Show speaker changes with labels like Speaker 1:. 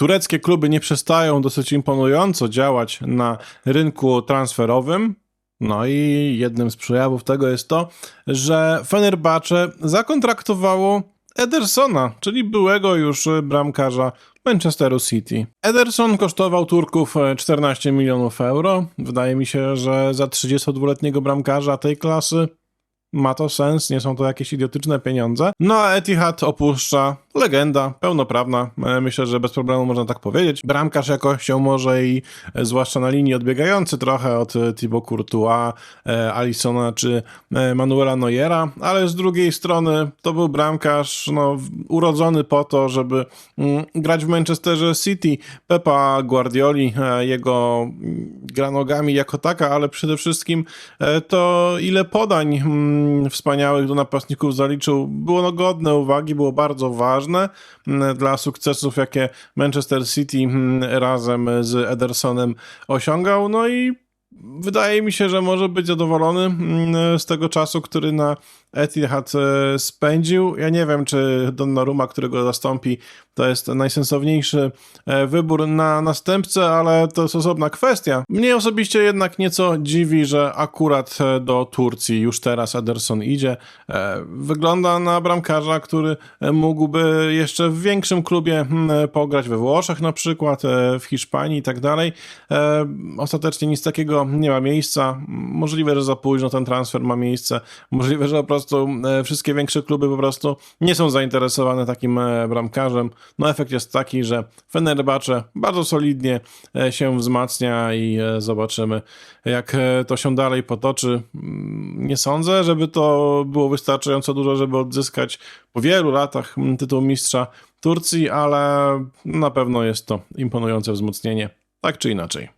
Speaker 1: tureckie kluby nie przestają dosyć imponująco działać na rynku transferowym. No i jednym z przejawów tego jest to, że Fenerbahce zakontraktowało Edersona, czyli byłego już bramkarza Manchesteru City. Ederson kosztował Turków e, 14 milionów euro. Wydaje mi się, że za 32-letniego bramkarza tej klasy ma to sens, nie są to jakieś idiotyczne pieniądze. No a Etihad opuszcza legenda, pełnoprawna, e, myślę, że bez problemu można tak powiedzieć. Bramkarz jakością może i e, zwłaszcza na linii odbiegający trochę od e, Thibaut Courtois, Alisona czy Manuela Neuera, ale z drugiej strony to był bramkarz no, urodzony po to, żeby mm, grać w Manchesterze City. Pepa Guardioli, jego mm, gra nogami jako taka, ale przede wszystkim to ile podań mm, wspaniałych do napastników zaliczył, było no godne uwagi, było bardzo ważne mm, dla sukcesów, jakie Manchester City mm, razem z Edersonem osiągał. No i wydaje mi się, że może być zadowolony mm, z tego czasu, który na Etihad e, spędził. Ja nie wiem, czy Donnarumma, którego zastąpi, to jest najsensowniejszy e, wybór na następcę, ale to jest osobna kwestia. Mnie osobiście jednak nieco dziwi, że akurat e, do Turcji już teraz Ederson idzie. Wygląda na bramkarza, który mógłby jeszcze w większym klubie hmm, pograć we Włoszech na przykład, w Hiszpanii i tak dalej. Ostatecznie nic takiego nie ma miejsca. Możliwe, że za późno ten transfer ma miejsce. Możliwe, że po prostu e, wszystkie większe kluby po prostu nie są zainteresowane takim e, bramkarzem. No efekt jest taki, że Fenerbahce bardzo solidnie e, się wzmacnia i zobaczymy, jak to się dalej potoczy. Mm, Nie sądzę, żeby to było wystarczająco dużo, żeby odzyskać po wielu latach mm, tytuł mistrza Turcji, ale na pewno jest to imponujące wzmocnienie, tak czy inaczej.